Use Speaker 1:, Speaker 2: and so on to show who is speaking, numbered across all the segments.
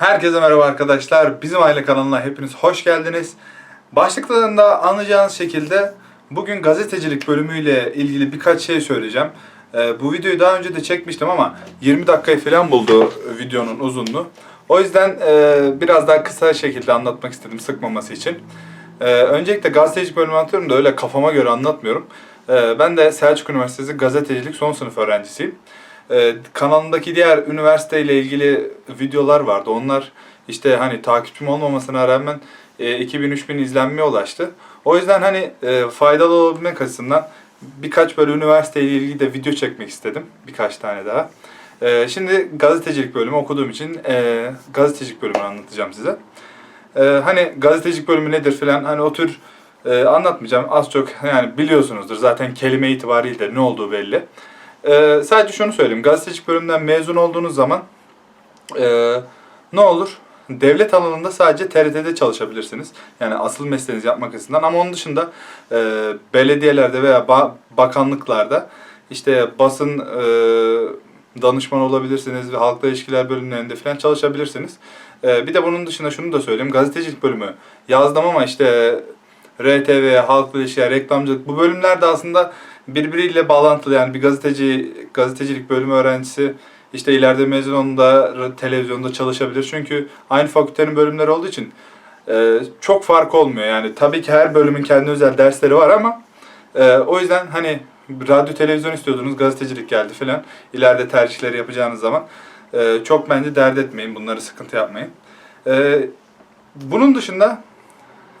Speaker 1: Herkese merhaba arkadaşlar. Bizim aile kanalına hepiniz hoş geldiniz. Başlıklarında anlayacağınız şekilde bugün gazetecilik bölümüyle ilgili birkaç şey söyleyeceğim. Ee, bu videoyu daha önce de çekmiştim ama 20 dakikayı falan buldu videonun uzunluğu. O yüzden e, biraz daha kısa şekilde anlatmak istedim sıkmaması için. Ee, öncelikle gazetecilik bölümü anlatıyorum da öyle kafama göre anlatmıyorum. Ee, ben de Selçuk Üniversitesi gazetecilik son sınıf öğrencisiyim. Ee, kanalındaki diğer üniversiteyle ilgili videolar vardı. Onlar işte hani takipçim olmamasına rağmen e, 2000-3000 izlenmeye ulaştı. O yüzden hani e, faydalı olabilmek açısından birkaç böyle üniversiteyle ilgili de video çekmek istedim. Birkaç tane daha. E, şimdi gazetecilik bölümü okuduğum için e, gazetecilik bölümünü anlatacağım size. E, hani gazetecilik bölümü nedir filan hani o tür e, anlatmayacağım. Az çok yani biliyorsunuzdur zaten kelime itibariyle ne olduğu belli. Ee, sadece şunu söyleyeyim. Gazetecilik bölümünden mezun olduğunuz zaman e, ne olur? Devlet alanında sadece TRT'de çalışabilirsiniz. Yani asıl mesleğinizi yapmak açısından. Ama onun dışında e, belediyelerde veya ba- bakanlıklarda işte basın e, danışmanı olabilirsiniz ve halkla ilişkiler bölümlerinde falan çalışabilirsiniz. E, bir de bunun dışında şunu da söyleyeyim. Gazetecilik bölümü yazdım ama işte RTV, halkla ilişkiler, reklamcılık bu bölümler de aslında birbiriyle bağlantılı yani bir gazeteci gazetecilik bölümü öğrencisi işte ileride mezun r- televizyonda çalışabilir. Çünkü aynı fakültenin bölümleri olduğu için e, çok fark olmuyor. Yani tabii ki her bölümün kendi özel dersleri var ama e, o yüzden hani radyo televizyon istiyordunuz gazetecilik geldi filan. İleride tercihleri yapacağınız zaman e, çok bence dert etmeyin. Bunları sıkıntı yapmayın. E, bunun dışında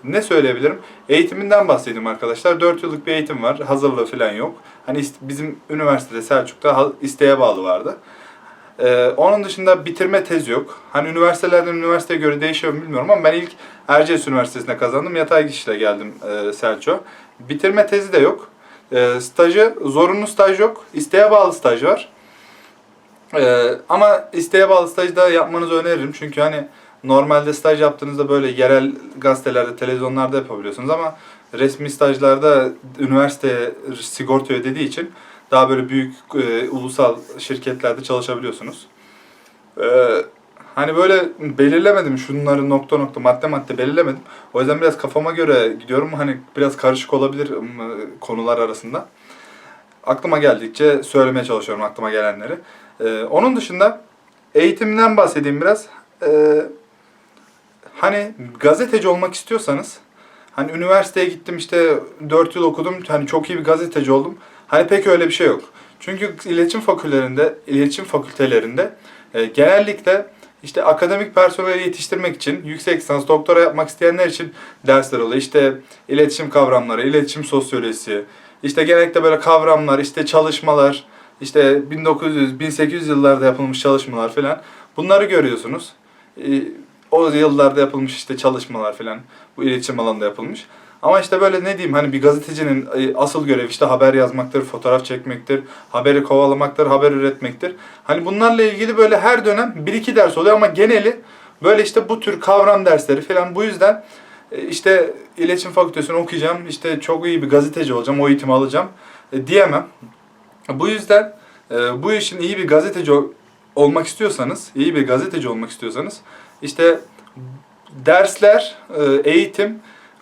Speaker 1: ne söyleyebilirim? Eğitiminden bahsedeyim arkadaşlar. 4 yıllık bir eğitim var. Hazırlığı falan yok. Hani bizim üniversitede Selçuk'ta isteğe bağlı vardı. Ee, onun dışında bitirme tezi yok. Hani üniversitelerden üniversiteye göre değişiyor bilmiyorum ama ben ilk Erciyes Üniversitesi'ne kazandım. Yatay geçişle geldim e, Selçuk'a. Bitirme tezi de yok. E, stajı, zorunlu staj yok. İsteğe bağlı staj var. Ee, ama isteğe bağlı stajı da yapmanızı öneririm. Çünkü hani normalde staj yaptığınızda böyle yerel gazetelerde, televizyonlarda yapabiliyorsunuz ama resmi stajlarda üniversite sigorta ödediği için daha böyle büyük e, ulusal şirketlerde çalışabiliyorsunuz. Ee, hani böyle belirlemedim şunları nokta nokta madde madde belirlemedim. O yüzden biraz kafama göre gidiyorum. Hani biraz karışık olabilir konular arasında. Aklıma geldikçe söylemeye çalışıyorum aklıma gelenleri. Ee, onun dışında eğitimden bahsedeyim biraz. Ee, hani gazeteci olmak istiyorsanız hani üniversiteye gittim işte 4 yıl okudum hani çok iyi bir gazeteci oldum. Hani pek öyle bir şey yok. Çünkü iletişim fakültelerinde, iletişim fakültelerinde e, genellikle işte akademik personeli yetiştirmek için yüksek lisans, doktora yapmak isteyenler için dersler oluyor. İşte iletişim kavramları, iletişim sosyolojisi, işte genellikle böyle kavramlar, işte çalışmalar, işte 1900, 1800 yıllarda yapılmış çalışmalar falan. Bunları görüyorsunuz. Ee, o yıllarda yapılmış işte çalışmalar falan bu iletişim alanında yapılmış. Ama işte böyle ne diyeyim hani bir gazetecinin e, asıl görevi işte haber yazmaktır, fotoğraf çekmektir, haberi kovalamaktır, haber üretmektir. Hani bunlarla ilgili böyle her dönem bir iki ders oluyor ama geneli böyle işte bu tür kavram dersleri falan bu yüzden e, işte iletişim fakültesini okuyacağım, işte çok iyi bir gazeteci olacağım, o eğitimi alacağım e, diyemem. Bu yüzden bu işin iyi bir gazeteci ol- olmak istiyorsanız, iyi bir gazeteci olmak istiyorsanız işte dersler, e, eğitim,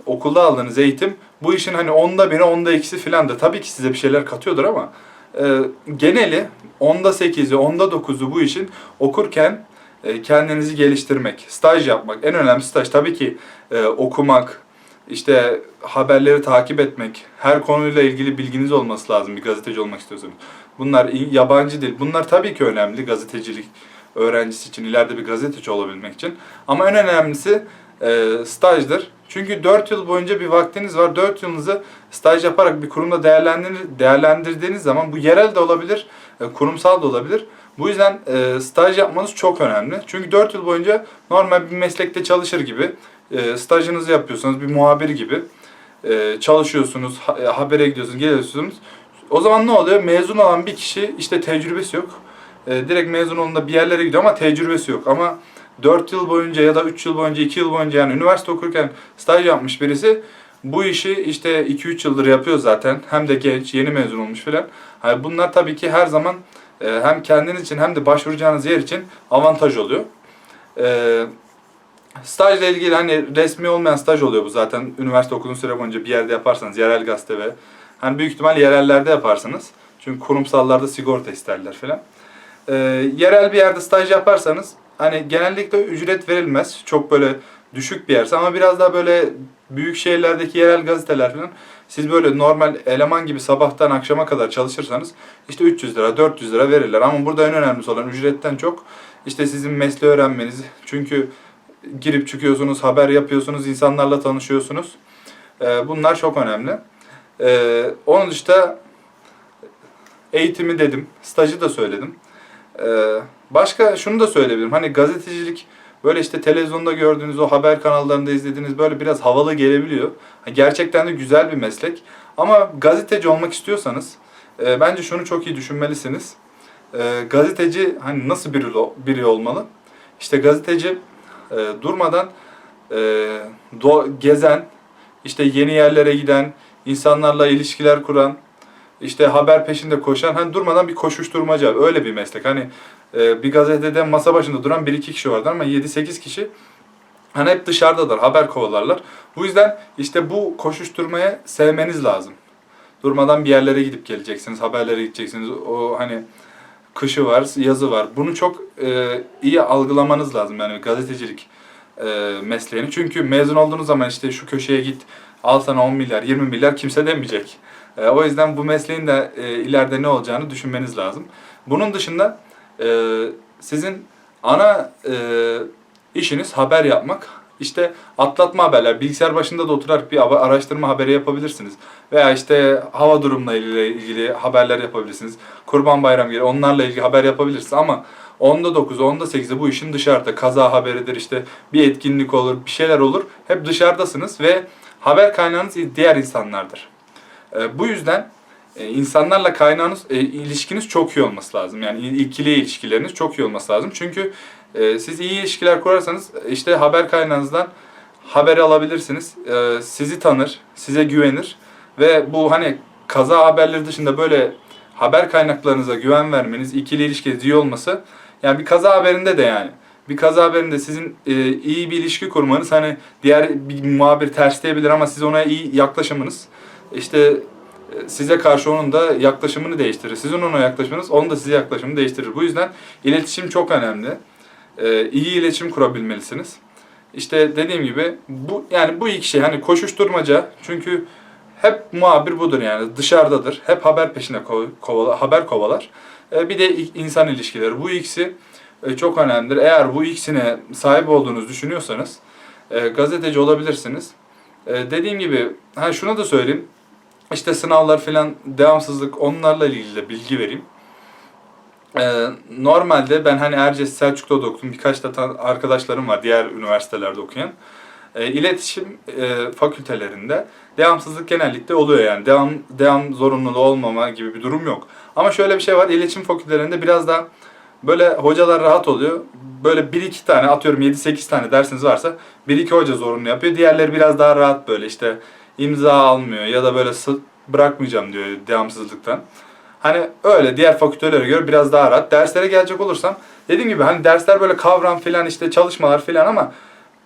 Speaker 1: okulda aldığınız eğitim bu işin hani onda biri, onda ikisi filan da tabii ki size bir şeyler katıyordur ama e, geneli onda sekizi, onda dokuzu bu işin okurken e, kendinizi geliştirmek, staj yapmak. En önemli staj tabii ki e, okumak, işte haberleri takip etmek, her konuyla ilgili bilginiz olması lazım bir gazeteci olmak istiyorsanız. Bunlar yabancı dil. Bunlar tabii ki önemli gazetecilik öğrencisi için, ileride bir gazeteci olabilmek için. Ama en önemlisi e, stajdır. Çünkü 4 yıl boyunca bir vaktiniz var. 4 yılınızı staj yaparak bir kurumda değerlendir, değerlendirdiğiniz zaman bu yerel de olabilir, e, kurumsal da olabilir. Bu yüzden e, staj yapmanız çok önemli. Çünkü 4 yıl boyunca normal bir meslekte çalışır gibi e, stajınızı yapıyorsunuz, bir muhabir gibi e, çalışıyorsunuz, ha- e, habere gidiyorsunuz, geliyorsunuz. O zaman ne oluyor? Mezun olan bir kişi işte tecrübesi yok. E, direkt mezun olduğunda bir yerlere gidiyor ama tecrübesi yok. Ama 4 yıl boyunca ya da 3 yıl boyunca, 2 yıl boyunca yani üniversite okurken staj yapmış birisi bu işi işte 2-3 yıldır yapıyor zaten. Hem de genç, yeni mezun olmuş filan. Hani bunlar tabii ki her zaman e, hem kendiniz için hem de başvuracağınız yer için avantaj oluyor. Ee, stajla ilgili hani resmi olmayan staj oluyor bu zaten. Üniversite okuduğun süre boyunca bir yerde yaparsanız yerel gazete ve hani büyük ihtimal yerellerde yaparsınız. Çünkü kurumsallarda sigorta isterler falan. Ee, yerel bir yerde staj yaparsanız hani genellikle ücret verilmez. Çok böyle düşük bir yerse ama biraz daha böyle büyük şehirlerdeki yerel gazeteler falan siz böyle normal eleman gibi sabahtan akşama kadar çalışırsanız işte 300 lira 400 lira verirler. Ama burada en önemlisi olan ücretten çok işte sizin mesleği öğrenmeniz. Çünkü girip çıkıyorsunuz haber yapıyorsunuz insanlarla tanışıyorsunuz. Ee, bunlar çok önemli. Ee, onun dışında eğitimi dedim stajı da söyledim ee, başka şunu da söyleyebilirim hani gazetecilik böyle işte televizyonda gördüğünüz o haber kanallarında izlediğiniz böyle biraz havalı gelebiliyor. Gerçekten de güzel bir meslek. Ama gazeteci olmak istiyorsanız e, bence şunu çok iyi düşünmelisiniz. E, gazeteci hani nasıl biri, biri olmalı? İşte gazeteci e, durmadan e, do- gezen, işte yeni yerlere giden, insanlarla ilişkiler kuran, işte haber peşinde koşan, hani durmadan bir koşuşturmaca, öyle bir meslek. Hani e, bir gazetede masa başında duran 1-2 kişi vardır ama 7-8 kişi hani hep dışarıdadır, haber kovalarlar. Bu yüzden işte bu koşuşturmaya sevmeniz lazım. Durmadan bir yerlere gidip geleceksiniz, haberlere gideceksiniz. O hani kışı var, yazı var. Bunu çok e, iyi algılamanız lazım yani gazetecilik e, mesleğini. Çünkü mezun olduğunuz zaman işte şu köşeye git, al sana 10 milyar, 20 milyar kimse demeyecek. E, o yüzden bu mesleğin de e, ileride ne olacağını düşünmeniz lazım. Bunun dışında e, sizin ana e, işiniz haber yapmak. İşte atlatma haberler, bilgisayar başında da oturarak bir araştırma haberi yapabilirsiniz. Veya işte hava durumla ilgili, haberler yapabilirsiniz. Kurban Bayramı gibi onlarla ilgili haber yapabilirsiniz. Ama onda 9'u, onda 8'i bu işin dışarıda. Kaza haberidir işte bir etkinlik olur, bir şeyler olur. Hep dışarıdasınız ve haber kaynağınız diğer insanlardır. E, bu yüzden e, insanlarla kaynağınız, e, ilişkiniz çok iyi olması lazım. Yani il- ikili ilişkileriniz çok iyi olması lazım. Çünkü e, siz iyi ilişkiler kurarsanız e, işte haber kaynağınızdan haberi alabilirsiniz. E, sizi tanır, size güvenir ve bu hani kaza haberleri dışında böyle haber kaynaklarınıza güven vermeniz, ikili ilişkiniz iyi olması yani bir kaza haberinde de yani bir kaza haberinde sizin e, iyi bir ilişki kurmanız hani diğer bir muhabir tersleyebilir ama siz ona iyi yaklaşımınız işte e, size karşı onun da yaklaşımını değiştirir. Sizin ona yaklaşımınız onun da size yaklaşımını değiştirir. Bu yüzden iletişim çok önemli. Ee, iyi iletişim kurabilmelisiniz. İşte dediğim gibi bu yani bu iki şey hani koşuşturmaca çünkü hep muhabir budur yani dışarıdadır. Hep haber peşine ko- kovala, haber kovalar. Ee, bir de insan ilişkileri. Bu ikisi e, çok önemlidir. Eğer bu ikisine sahip olduğunuzu düşünüyorsanız e, gazeteci olabilirsiniz. E, dediğim gibi ha şunu da söyleyeyim. İşte sınavlar falan devamsızlık onlarla ilgili de bilgi vereyim. Ee, normalde ben hani Erciyes Selçuk'ta da okudum. Birkaç da arkadaşlarım var diğer üniversitelerde okuyan. Ee, iletişim e, fakültelerinde devamsızlık genellikle oluyor yani. Devam devam zorunluluğu olmama gibi bir durum yok. Ama şöyle bir şey var. İletişim fakültelerinde biraz daha böyle hocalar rahat oluyor. Böyle 1-2 tane atıyorum 7-8 tane dersiniz varsa 1-2 hoca zorunlu yapıyor. Diğerleri biraz daha rahat böyle işte imza almıyor ya da böyle bırakmayacağım diyor devamsızlıktan. Hani öyle diğer fakültelere göre biraz daha rahat. Derslere gelecek olursam dediğim gibi hani dersler böyle kavram filan işte çalışmalar filan ama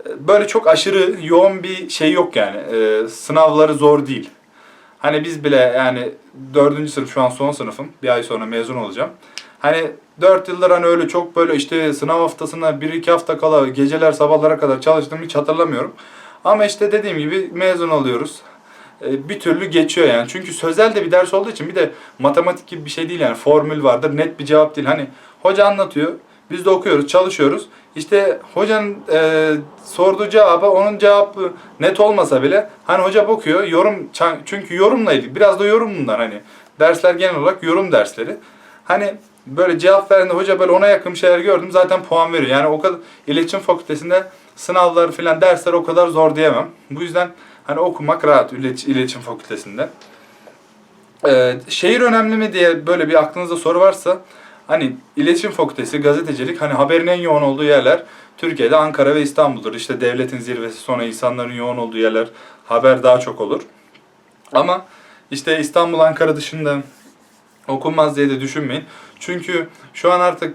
Speaker 1: e, böyle çok aşırı yoğun bir şey yok yani. Ee, sınavları zor değil. Hani biz bile yani dördüncü sınıf şu an son sınıfım. Bir ay sonra mezun olacağım. Hani dört yıldır hani öyle çok böyle işte sınav haftasına bir iki hafta kala geceler sabahlara kadar çalıştığımı hiç hatırlamıyorum. Ama işte dediğim gibi mezun oluyoruz. E, bir türlü geçiyor yani. Çünkü sözel de bir ders olduğu için bir de matematik gibi bir şey değil yani. Formül vardır, net bir cevap değil. Hani hoca anlatıyor, biz de okuyoruz, çalışıyoruz. İşte hocanın e, sorduğu cevaba onun cevabı net olmasa bile hani hoca bakıyor, yorum çünkü yorumla ilgili biraz da yorum bunlar hani. Dersler genel olarak yorum dersleri. Hani böyle cevap verdiğinde hoca böyle ona yakın şeyler gördüm zaten puan veriyor. Yani o kadar iletişim fakültesinde sınavlar filan dersler o kadar zor diyemem. Bu yüzden hani okumak rahat ilet- iletişim fakültesinde. Ee, şehir önemli mi diye böyle bir aklınızda soru varsa hani iletişim fakültesi, gazetecilik hani haberin en yoğun olduğu yerler Türkiye'de Ankara ve İstanbul'dur. İşte devletin zirvesi sonra insanların yoğun olduğu yerler haber daha çok olur. Ama işte İstanbul, Ankara dışında okunmaz diye de düşünmeyin. Çünkü şu an artık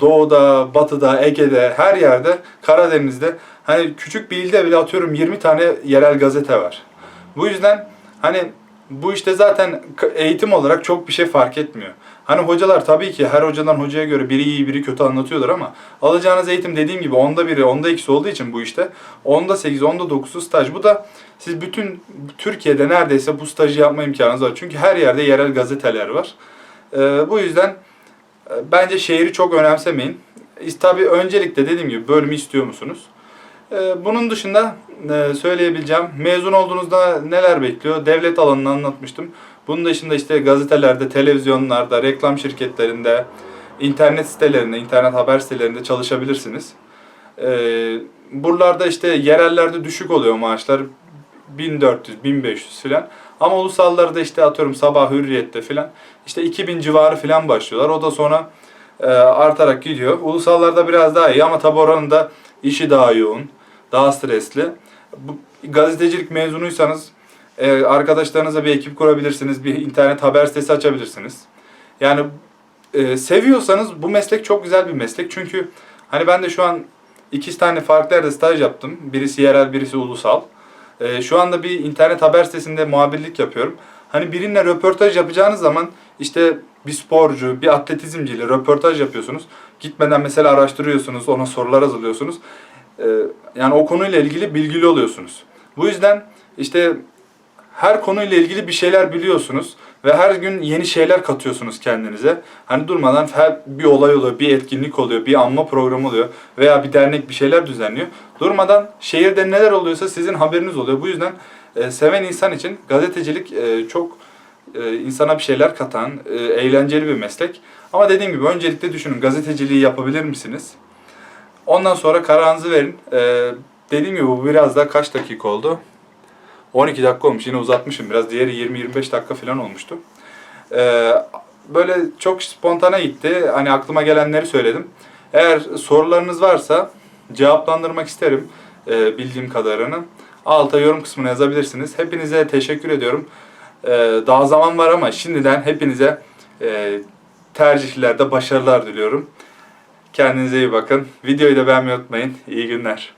Speaker 1: doğuda, batıda, Ege'de, her yerde, Karadeniz'de hani küçük bir ilde bile atıyorum 20 tane yerel gazete var. Bu yüzden hani bu işte zaten eğitim olarak çok bir şey fark etmiyor. Hani hocalar tabii ki her hocadan hocaya göre biri iyi biri kötü anlatıyorlar ama alacağınız eğitim dediğim gibi onda biri onda ikisi olduğu için bu işte onda 8 onda 9'u staj. Bu da siz bütün Türkiye'de neredeyse bu stajı yapma imkanınız var. Çünkü her yerde yerel gazeteler var. Ee, bu yüzden bence şehri çok önemsemeyin. Tabii öncelikle dediğim gibi bölümü istiyor musunuz? Ee, bunun dışında e, söyleyebileceğim mezun olduğunuzda neler bekliyor? Devlet alanını anlatmıştım. Bunun dışında işte gazetelerde, televizyonlarda, reklam şirketlerinde, internet sitelerinde, internet haber sitelerinde çalışabilirsiniz. Ee, buralarda işte yerellerde düşük oluyor maaşlar. 1400, 1500 filan. Ama ulusallarda işte atıyorum sabah hürriyette filan işte 2000 civarı filan başlıyorlar. O da sonra e, artarak gidiyor. Ulusallarda biraz daha iyi ama tabi oranın da işi daha yoğun, daha stresli. Bu, gazetecilik mezunuysanız e, arkadaşlarınızla bir ekip kurabilirsiniz, bir internet haber sitesi açabilirsiniz. Yani e, seviyorsanız bu meslek çok güzel bir meslek. Çünkü hani ben de şu an iki tane farklı yerde staj yaptım. Birisi yerel, birisi ulusal. E, şu anda bir internet haber sitesinde muhabirlik yapıyorum. Hani birinle röportaj yapacağınız zaman işte bir sporcu, bir atletizmciyle röportaj yapıyorsunuz. Gitmeden mesela araştırıyorsunuz, ona sorular hazırlıyorsunuz. E, yani o konuyla ilgili bilgili oluyorsunuz. Bu yüzden işte her konuyla ilgili bir şeyler biliyorsunuz ve her gün yeni şeyler katıyorsunuz kendinize. Hani durmadan her bir olay oluyor, bir etkinlik oluyor, bir anma programı oluyor veya bir dernek bir şeyler düzenliyor. Durmadan şehirde neler oluyorsa sizin haberiniz oluyor. Bu yüzden e, seven insan için gazetecilik e, çok e, insana bir şeyler katan, e, eğlenceli bir meslek. Ama dediğim gibi öncelikle düşünün gazeteciliği yapabilir misiniz? Ondan sonra kararınızı verin. E, dediğim gibi bu biraz daha kaç dakika oldu? 12 dakika olmuş. Yine uzatmışım biraz. Diğeri 20-25 dakika falan olmuştu. Ee, böyle çok spontane gitti. Hani aklıma gelenleri söyledim. Eğer sorularınız varsa cevaplandırmak isterim e, bildiğim kadarını. Alta yorum kısmına yazabilirsiniz. Hepinize teşekkür ediyorum. Ee, daha zaman var ama şimdiden hepinize e, tercihlerde başarılar diliyorum. Kendinize iyi bakın. Videoyu da beğenmeyi unutmayın. İyi günler.